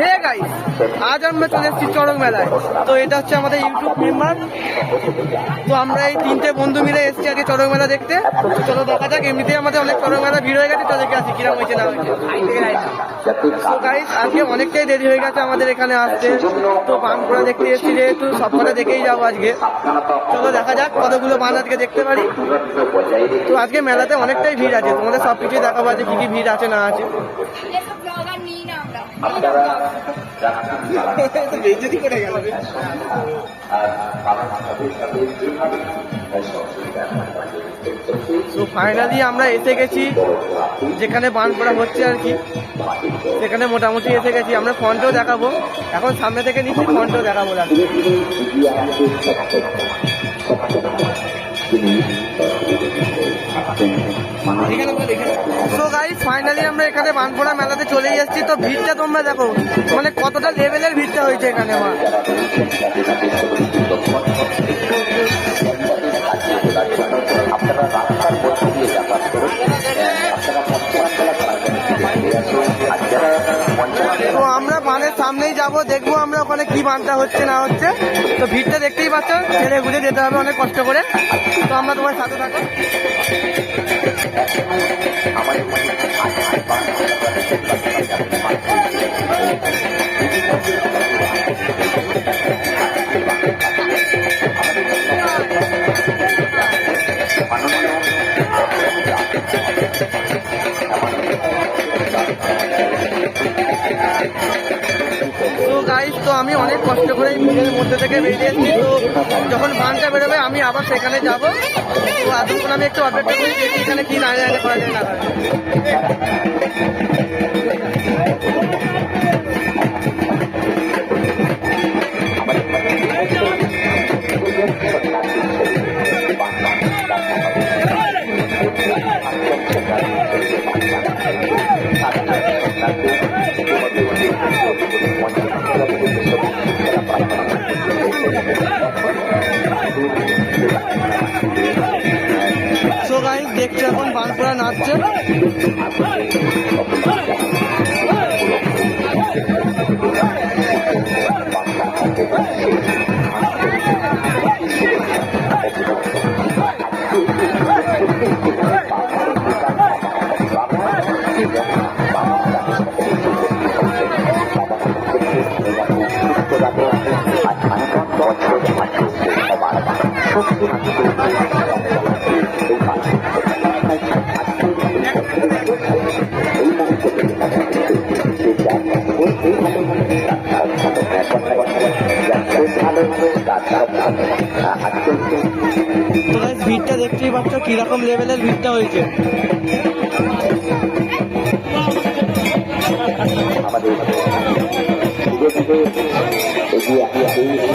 Hey guys আজ আমরা চলে এসেছি চড়ক মেলায়। তো এটা হচ্ছে আমাদের ইউটিউব মেম্বার তো আমরা এই তিনটে বন্ধু মিলে এসেছি আজকে চড়ক মেলা দেখতে। চলো দেখা যাক, এমনিতেই আমাদের অনেক চড়ক মেলা ভিড় হয়ে গেছে তো দেখে আসি কিরম হয়েছে, না হয়েছে। তো গাইস আজকে অনেকটাই দেরি হয়ে গেছে আমাদের এখানে আসতে। তো বানপুরা দেখতে এসেছি যেহেতু সবকটা দেখেই যাব আজকে। চলো দেখা যাক কতগুলো বান আজকে দেখতে পারি। তো আজকে মেলাতে অনেকটাই ভিড় আছে, তোমাদের সব কিছুই দেখাবো আজকে কি কি ভিড় আছে, না আছে। করে তো ফাইনালি আমরা এসে গেছি যেখানে বান পড়া হচ্ছে আর কি। সেখানে মোটামুটি এসে গেছি। আমরা ফ্রন্টও দেখাবো। এখন সামনে থেকে নিচ্ছি ফ্রন্টও দেখাবো দেখো তো গাইস ফাইনালি আমরা এখানে বানপোড়া মেলাতে চলে এসেছি। তো ভিড়টা তোমরা দেখো মানে কতটা লেভেলের ভিড়টা হয়েছে এখানে আমার। তো সামনেই যাব, দেখব আমরা ওখানে কি বানটা হচ্ছে, না হচ্ছে। তো ভিড়টা দেখতেই পাচ্ছ, ছেড়ে ঘুরে যেতে হবে অনেক কষ্ট করে। তো আমরা তোমার সাথে থাকো। তো কষ্ট করে মধ্যে থেকে বেরিয়ে এসেছি, তো যখন বানটা বেরোবে, আমি আবার সেখানে যাব তো এতক্ষণ আমি একটু অপেক্ষা করি দেখি এখানে কি না জানে করা যায় না করা যায়। Hey! ভিড়টা দেখতেই পাচ্ছ কীরকম লেভেলের ভিড়টা হয়েছে। আমাদের এগিয়ে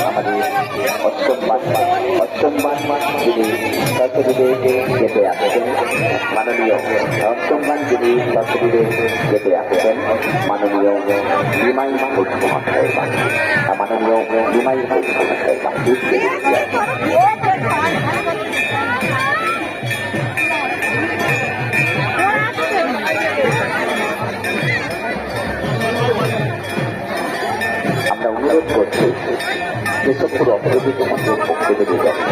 আমাদের অষ্টম যিনি সরস্বতীদেরকে যেতে আসছেন মাননীয় অষ্টম বান যিনি সরস্বতীদের যেতে আসছেন মাননীয় বিমাই ঘোষ মহাশয় মাননীয় বিমাই ঘোষ মহাশয় আমরা অনুরোধ করছি যেসব পুরো অপরাধী তোমাদের পক্ষ থেকে যখন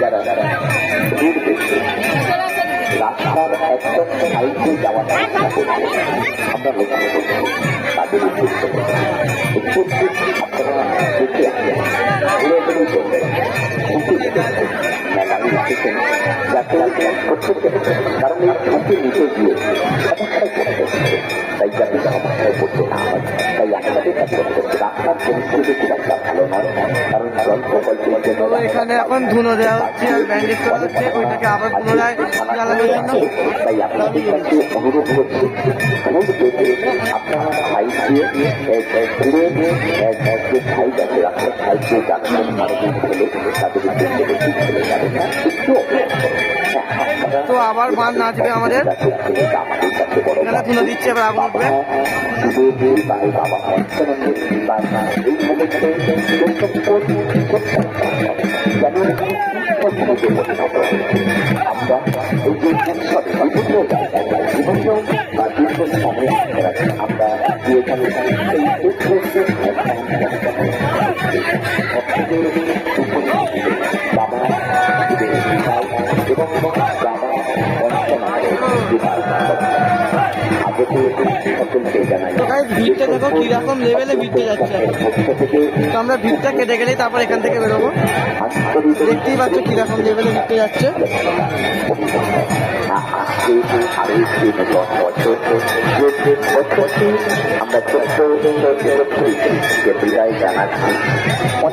যারা যারা দূর দেখছে রাস্তার একদম সাইডে যাওয়ার চেষ্টা করছে আমরা লক্ষ্য করছি তাদের উদ্দেশ্য উদ্দেশ্য আপনারা দেখে আসবেন ঘুরে ঘুরে যাতে প্রত্যেকে কারণ এই ঝুঁকি নিচে গিয়ে সমস্যায় পড়তে তো এখানে এখন ধুনো দেওয়া হচ্ছে আর ব্যান্ডেজ করা হচ্ছে, ওইটাকে আবার পুনরায় জ্বালানোর জন্য আপনারা সাইড দিয়ে ঘুরে যে সাইড রাস্তার সাইড দিয়ে যাচ্ছেন। তো আবার বান নাচবে আমাদের। এখানে ধুলো দিচ্ছে এবার আগুন উঠবে। তো ভিড়টা দেখো, কীরকম লেভেলে ভিড়তে যাচ্ছে। তো আমরা ভিড়টা কেটে গেলেই তারপর এখান থেকে বেরোবো। দেখতেই পাচ্ছ কীরকম লেভেলে ভিড়টা যাচ্ছে।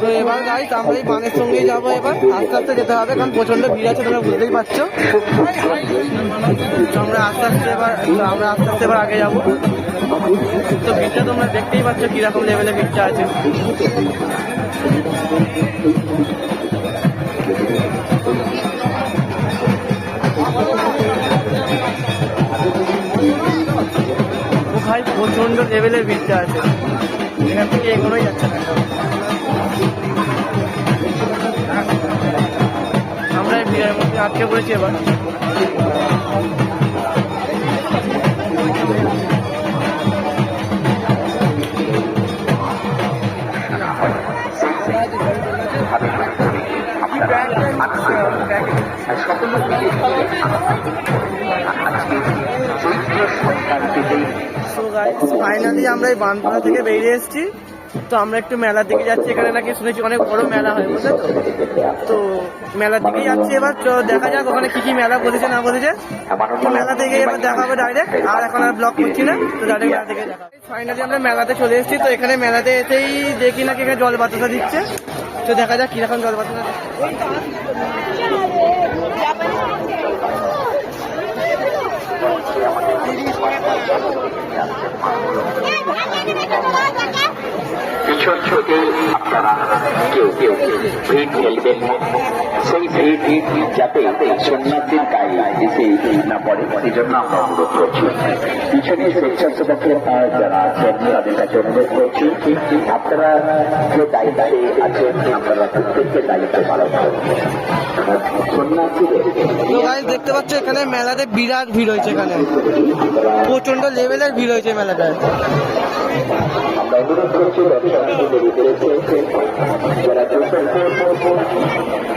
তো এবার গাইস আমরা এই বানের সঙ্গেই যাব এবার। আস্তে আস্তে যেতে হবে, কারণ প্রচণ্ড ভিড় আছে, তোমরা বুঝতেই পারছ। আমরা আস্তে আস্তে এবার আমরা আস্তে আস্তে এবার আগে যাব। তো ভিড়টা তোমরা দেখতেই পাচ্ছ কীরকম লেভেলে ভিড়টা আছে। ও ভাই প্রচণ্ড লেভেলের ভিড়টা আছে। এখান থেকে এগোনোই যাচ্ছে না। আমরা ভিড়ের মধ্যে আটকে পড়েছি এবার। সো গাইস ফাইনালি আমরা এই থেকে বেরিয়ে এসেছি। তো আমরা একটু মেলার দিকে যাচ্ছি। এখানে নাকি শুনেছি অনেক বড় মেলা হয়, বুঝলে তো? তো মেলার দিকে যাচ্ছি এবার। দেখা যাক ওখানে কি কি মেলা বসেছে, না বসেছে। মেলা থেকে এবার দেখা হবে ডাইরেক্ট আর এখন আর ব্লগ করছি না, তো ডাইরেক্ট মেলা থেকে দেখা ফাইনালি আমরা মেলাতে চলে এসেছি। তো এখানে মেলাতে এসেই দেখি নাকি এখানে জল বাতাসা দিচ্ছে। তো দেখা যাক কীরকম জল বাতাসা Yeah, yeah, yeah. আপনারা কেউ কেউ ভিড় ঠেলবেন না। সেই ভিড় যাতে সন্ন্যাসীর গায়ে এসে না পড়ে সেই জন্য আমরা অনুরোধ করছি। পিছনে স্বেচ্ছাসেবকের যারা আছেন তাদের কাছে অনুরোধ করছি আপনারা যে দায়িত্বে আছেন আপনারা প্রত্যেককে দায়িত্ব পালন দেখতে পাচ্ছ এখানে মেলাতে বিরাট ভিড় হয়েছে এখানে। প্রচণ্ড লেভেলের ভিড় হয়েছে মেলাটায়। আমরা অনুরোধ করছি দর্শকদের উদ্দেশ্যে যারা চলেছে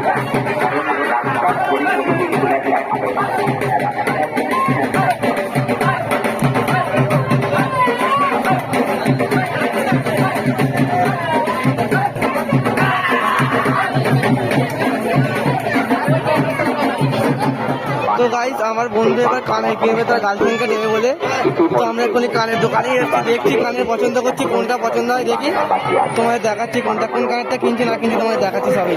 Gracias. তো গাইস আমার বন্ধু এবার কানে কিনবে তার গার্লফ্রেন্ডকে নেবে বলে তো আমরা এক্ষুনি কানের দোকানে এসে দেখছি কানের পছন্দ করছি কোনটা পছন্দ হয় দেখি তোমাদের দেখাচ্ছি কোনটা কোন কানেরটা কিনছি না কিনছি তোমাদের দেখাচ্ছি সবই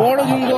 বড় ঝুমকোওয়ালা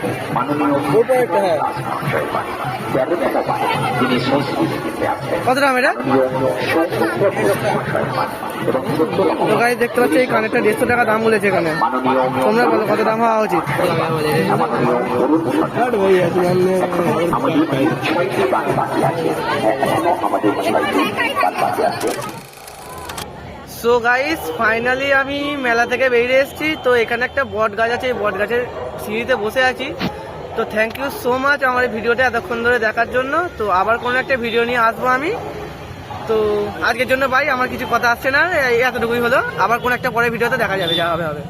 হ্যাঁ। কত দাম এটা? তো দেখতে পাচ্ছ, এই কানেরটা দেড়শো টাকা দাম বলেছে এখানে। তোমরা বলো, কত দাম হওয়া উচিত? সো গাইস ফাইনালি আমি মেলা থেকে বেরিয়ে এসেছি। তো এখানে একটা বট গাছ আছে, এই বট গাছের সিঁড়িতে বসে আছি। তো থ্যাংক ইউ সো মাচ আমার এই ভিডিওটা এতক্ষণ ধরে দেখার জন্য। তো আবার কোনো একটা ভিডিও নিয়ে আসব আমি। তো আজকের জন্য ভাই, আমার কিছু কথা আসছে না। এতটুকুই হলো। আবার কোনো একটা পরে ভিডিওতে দেখা যাবে, যা হবে হবে।